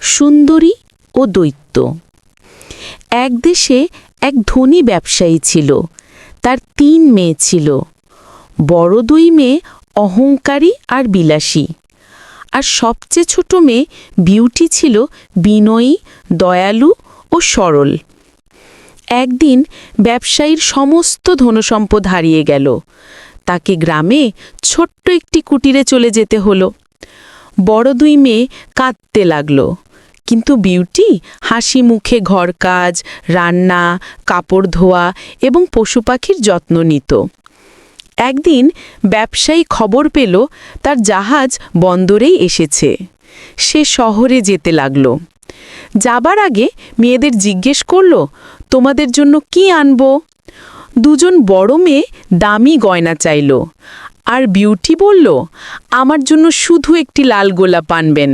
সুন্দরী ও দৈত্য। এক দেশে এক ধনী ব্যবসায়ী ছিল, তার তিন মেয়ে ছিল। বড় দুই মেয়ে অহংকারী আর বিলাসী। আর সবচেয়ে ছোট মেয়ে বিউটি ছিল বিনয়ী, দয়ালু ও সরল। একদিন ব্যবসায়ীর সমস্ত ধনসম্পদ হারিয়ে গেল। তাকে গ্রামে ছোট্ট একটি কুটিরে চলে যেতে হলো। বড় দুই মেয়ে কাঁদতে লাগল। কিন্তু বিউটি, হাসি মুখে ঘর কাজ রান্না, কাপড় ধোয়া এবং পশু পাখির যত্ন নিত। একদিন ব্যবসায়ী খবর পেল, তার জাহাজ বন্দরেই এসেছে। সে শহরে যেতে লাগল। যাবার আগে মেয়েদের জিজ্ঞেস করল, তোমাদের জন্য কি আনব? দুজন বড় মেয়ে দামি গয়না চাইল। আর বিউটি বলল, আমার জন্য শুধু একটি লাল গোলাপ আনবেন।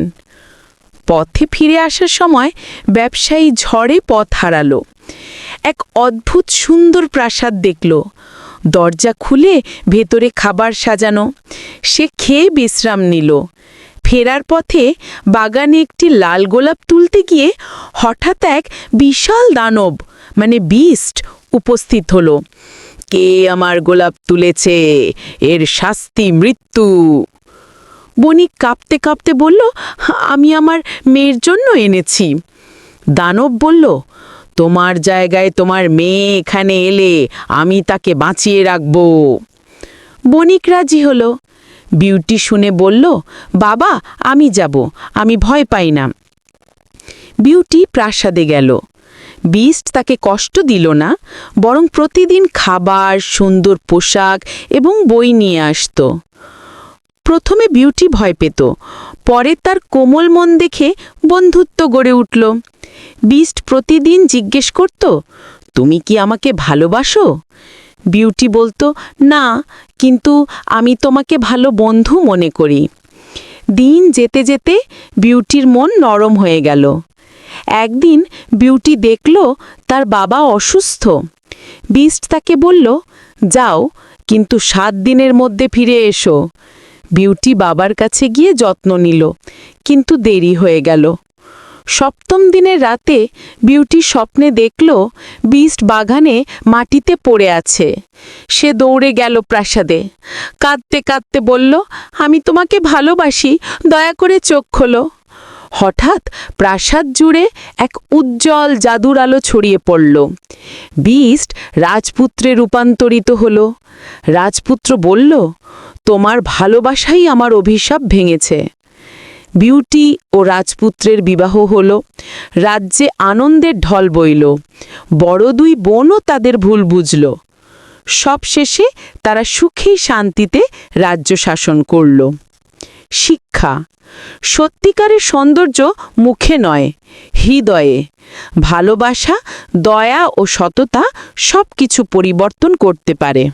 পথে ফিরে আসার সময় ব্যবসায়ী ঝড়ে পথ হারালো। এক অদ্ভুত সুন্দর প্রাসাদ দেখল। দরজা খুলে ভেতরে খাবার সাজানো। সে খেয়ে বিশ্রাম নিল। ফেরার পথে বাগানে একটি লাল গোলাপ তুলতে গিয়ে হঠাৎ এক বিশাল দানব মানে বিস্ট, উপস্থিত হলো। কে আমার গোলাপ তুলেছে? এর শাস্তি মৃত্যু। বণিক কাঁপতে কাঁপতে বলল, আমি আমার মেয়ের জন্য এনেছি। দানব বলল, তোমার জায়গায় তোমার মেয়ে এখানে এলে আমি তাকে বাঁচিয়ে রাখব। বণিক রাজি হলো। বিউটি শুনে বলল, বাবা, আমি যাব, আমি ভয় পাই না। বিউটি প্রাসাদে গেল। বিস্ট তাকে কষ্ট দিল না, বরং প্রতিদিন খাবার, সুন্দর পোশাক এবং বই নিয়ে আসতো। প্রথমে বিউটি ভয় পেত, পরে তার কোমল মন দেখে বন্ধুত্ব গড়ে উঠল। বিস্ট প্রতিদিন জিজ্ঞেস করত, তুমি কি আমাকে ভালোবাসো? বিউটি বলতো, না, কিন্তু আমি তোমাকে ভালো বন্ধু মনে করি। দিন যেতে যেতে বিউটির মন নরম হয়ে গেল। একদিন বিউটি দেখল, তার বাবা অসুস্থ। বিস্ট তাকে বলল, যাও, কিন্তু সাত দিনের মধ্যে ফিরে এসো। বিউটি বাবার কাছে গিয়ে যত্ন নিল, কিন্তু দেরি হয়ে গেল। সপ্তম দিনের রাতে বিউটি স্বপ্নে দেখল, বিস্ট বাগানে মাটিতে পড়ে আছে। সে দৌড়ে গেল প্রাসাদে। কাঁদতে কাঁদতে বলল, আমি তোমাকে ভালোবাসি, দয়া করে চোখ খোলো। হঠাৎ প্রাসাদ জুড়ে এক উজ্জ্বল জাদুর আলো ছড়িয়ে পড়ল। বিস্ট রাজপুত্রে রূপান্তরিত হল। রাজপুত্র বলল তোমার ভালোবাসাই আমার অভিশাপ ভেঙেছে। বিউটি ও রাজপুত্রের বিবাহ হল, রাজ্যে আনন্দের ঢল বইল, বড় দুই বোনও তাদের ভুল বুঝল। সবশেষে তারা সুখী শান্তিতে রাজ্য শাসন করল। শিক্ষা, সত্যিকারের সৌন্দর্য মুখে নয়, হৃদয়ে। ভালোবাসা, দয়া ও সততা সব কিছু পরিবর্তন করতে পারে।